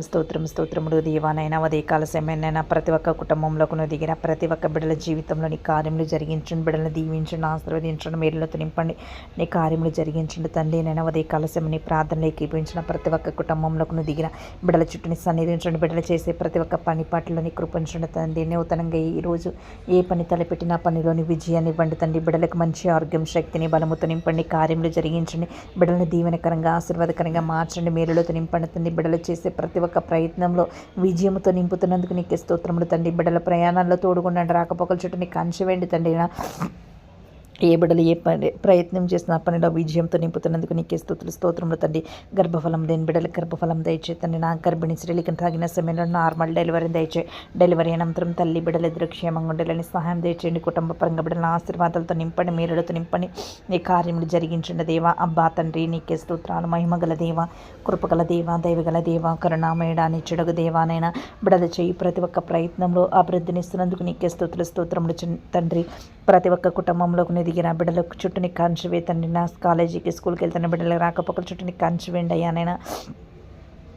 స్తోత్రం స్తోత్రములు దేవానైనా ఉదయకాల సమయనైనా ప్రతి ఒక్క కుటుంబంలోకి దిగిన ప్రతి ఒక్క బిడ్డల జీవితంలో నీ కార్యములు జరిగించండి బిడ్డలను దీవించండి ఆశీర్వదించండి మేడలతో నింపండి నీ కార్యములు జరిగించండి తండ్రి నైనా ఉదయకాల సమయం నీ ప్రార్థనలు ఏకీపించిన ప్రతి ఒక్క కుటుంబంలోకి దిగిన బిడ్డల చుట్టూని సన్నిధించండి బిడ్డలు చేసే ప్రతి ఒక్క పని పాటలోని కృపించండి తండ్రి నూతనంగా ఈరోజు ఏ పని తలపెట్టినా పనిలోని విజయాన్ని ఇవ్వండి తండ్రి. బిడ్డలకు మంచి ఆరోగ్యం శక్తిని బలముతో నింపండి. కార్యములు జరిగించండి బిడ్డలను దీవెనకరంగా ఆశీర్వాదకరంగా మార్చండి. మేలులతో నింపండి తండ్రి. బిడ్డలు చేసే ప్రతి ఒక్క ప్రయత్నంలో విజయంతో నింపుతున్నందుకు నీకు స్తోత్రములు తండ్రి. బిడ్డల ప్రయాణాల్లో తోడుగుండండి. రాకపోకల చుట్టూ నీకు కంచెవేండి తండ్రి. ఏ బిడ్డలు ఏ పని ప్రయత్నం చేసిన పనిలో విజయంతో నింపుతున్నందుకు నీకే స్థుతులు స్తోత్రములు తండ్రి. గర్భఫలం దేని బిడ్డలు గర్భఫలం దయచే తండ్రి. నా గర్భిణి స్త్రీలకి తాగిన సమయంలో నార్మల్ డెలివరీ దయచే డెలివరీ అనంతరం తల్లి బిడ్డలు ఇద్దరు క్షేమంగా ఉండాలని సహాయం దయచేయండి. కుటుంబ పరంగా బిడ్డల ఆశీర్వాదాలతో నింపండి మీరులతో నింపండి. నీ కార్యములు జరిగించండి దేవా. అబ్బా తండ్రి నీకే స్తోత్రాలు. మహిమగల దేవ కృపగల దేవ దైవగల దేవ కరుణామయడాని చెడుగు దేవానైనా బిడద చేయి ప్రతి ఒక్క ప్రయత్నంలో అభివృద్ధినిస్తున్నందుకు నీకే స్తోత్రులు స్తోత్రములు తండ్రి. ప్రతి ఒక్క కుటుంబంలోకి ఎదిగిన బిడ్డలకు చుట్టూని కంచి వేతండి నా కాలేజీకి స్కూల్కి వెళ్తున్న బిడ్డలు రాకపోకల చుట్టూని కంచి వేయండి అయ్యానైనా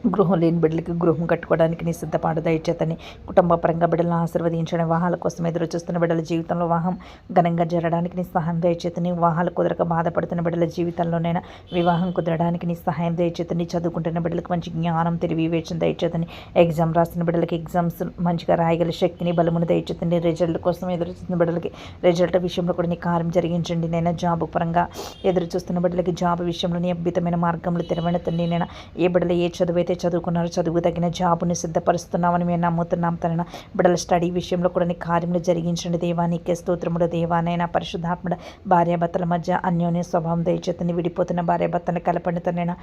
గృహం లేని బిడ్డలకి గృహం కట్టుకోవడానికి నీ సిద్ధపాటు దయచేతని కుటుంబ పరంగా బిడ్డలను ఆశీర్వదించడం. వివాహాల కోసం ఎదురు చూస్తున్న బిడ్డల జీవితంలో వివాహం ఘనంగా జరగడానికి నీ సహాయం దయచేతని వివాహాలు కుదరక బాధపడుతున్న బిడ్డల జీవితంలోనైనా వివాహం కుదరడానికి నీ సహాయం దయచేతని చదువుకుంటున్న బిడ్డలకు మంచి జ్ఞానం తెలివి వివేచన దయచేతని ఎగ్జామ్ రాసిన బిడ్డలకి ఎగ్జామ్స్ మంచిగా రాయగల శక్తిని బలమును దయచేతని రిజల్ట్ కోసం ఎదురు చూస్తున్న బిడ్డలకి రిజల్ట్ విషయంలో కూడా నీ కార్యం జరిగించండి. నేను జాబ్ పరంగా ఎదురు చూస్తున్న బిడ్డలకి జాబ్ విషయంలో నీ అద్భుతమైన మార్గంలో తెరవని నేను ఏ బిడ్డలు ఏ చదువు ఎవరైతే చదువుకున్నారో చదువు తగిన జాబుని సిద్ధపరుస్తున్నామని మేము నమ్ముతున్నాం తన బిడ్డల స్టడీ విషయంలో కూడా నీ కార్యములు జరిగించండి దేవా. నీకే స్తోత్రముడు దేవానైనా పరిశుద్ధాత్ముడు భార్యాభర్తల మధ్య అన్యోన్య స్వభావం దయచేతని విడిపోతున్న భార్యాభర్తను కలపండి తనైనా.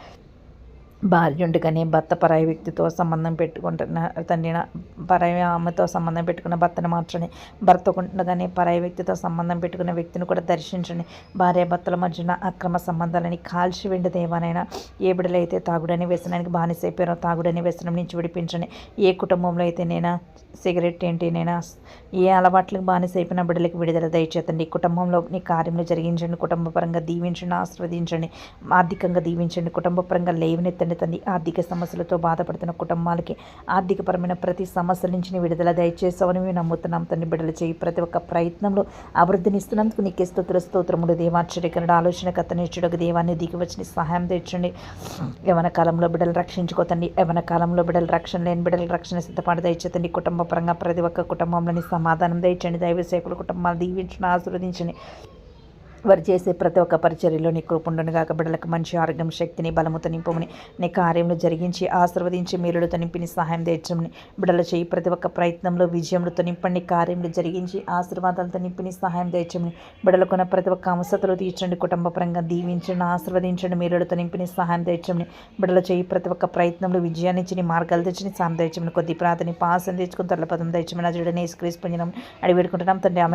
భార్య భర్త పరాయి వ్యక్తితో సంబంధం పెట్టుకుంటున్న తండ్రి పరాయి ఆమెతో సంబంధం పెట్టుకున్న భర్తను మార్చని భర్త ఉండగానే పరాయి వ్యక్తితో సంబంధం పెట్టుకున్న వ్యక్తిని కూడా దర్శించండి భార్య భర్తల మధ్యన అక్రమ సంబంధాలని కాల్చి వెండి దేవానైనా ఏ బిడలైతే తాగుడని వ్యసనానికి బానిసైపోయారో తాగుడని వ్యసనం నుంచి విడిపించండి ఏ కుటుంబంలో అయితే నేనా సిగరెట్ ఏంటి నేనా ఏ అలవాట్లకు బానిసైపోయిన బిడ్డలకు విడుదల దయచేతండి. కుటుంబంలో నీ కార్యములు జరిగించండి కుటుంబపరంగా దీవించండి ఆస్వాదించండి ఆర్థికంగా దీవించండి కుటుంబ పరంగా లేవనెత్తండి తండ్రి ఆర్థిక సమస్యలతో బాధపడుతున్న కుటుంబాలకి ఆర్థికపరమైన ప్రతి సమస్యల నుంచి విడుదల దయచేసావని మేము నమ్ముతున్నాం. తండ్రి బిడ్డలు చేయి ప్రతి ఒక్క ప్రయత్నంలో అభివృద్ధినిస్తున్నందుకు నీకే స్తోత్ర స్తోత్రములు. దేవాశ్చర్యకరుడు ఆలోచన కథనిచ్చుడకు దేవాన్ని దిగి సహాయం తెచ్చండి. యవన కాలంలో బిడ్డలు రక్షించుకోతండి యవన కాలంలో బిడ్డలు రక్షణ లేని బిడ్డల రక్షణ సిద్ధపాటు దయచేతండి కుటుంబ పరంగా ప్రతి ఒక్క కుటుంబంలోని సమాధానం దయచండి. దైవ సేకుల కుటుంబాలు దీవించండి ఆశీర్వదించండి. వారు చేసే ప్రతి ఒక్క పరిచర్యలో నీ కృపుండునుగాక బిడ్డలకు మంచి ఆరోగ్యం శక్తిని బలముతో నింపమని నీ కార్యంలో జరిగించి ఆశీర్వదించి మీరులతో నింపిని సహాయం తెచ్చమని బిడ్డలు చేయి ప్రతి ఒక్క ప్రయత్నంలో విజయములతో నింపండి కార్యంలో జరిగించి ఆశీర్వాదాలతో నింపిని సహాయం తెచ్చమని బిడ్డలకున్న ప్రతి ఒక్క అంశతలు తీర్చండి కుటుంబపరంగా దీవించండి ఆశీర్వదించండి మీరులతో నింపిని సహాయం తెచ్చమని బిడ్డలు చేయి ప్రతి ఒక్క ప్రయత్నంలో విజయాన్ని ఇచ్చి మార్గాలు తెచ్చి సాయం తెచ్చమని కొద్ది ప్రాతని పాసం తెచ్చుకుని తరల పదం తెచ్చమని అజుడని స్క్రీస్ పొందినం అడిగి పెట్టుకుంటున్నాం తండ్రి ఆమె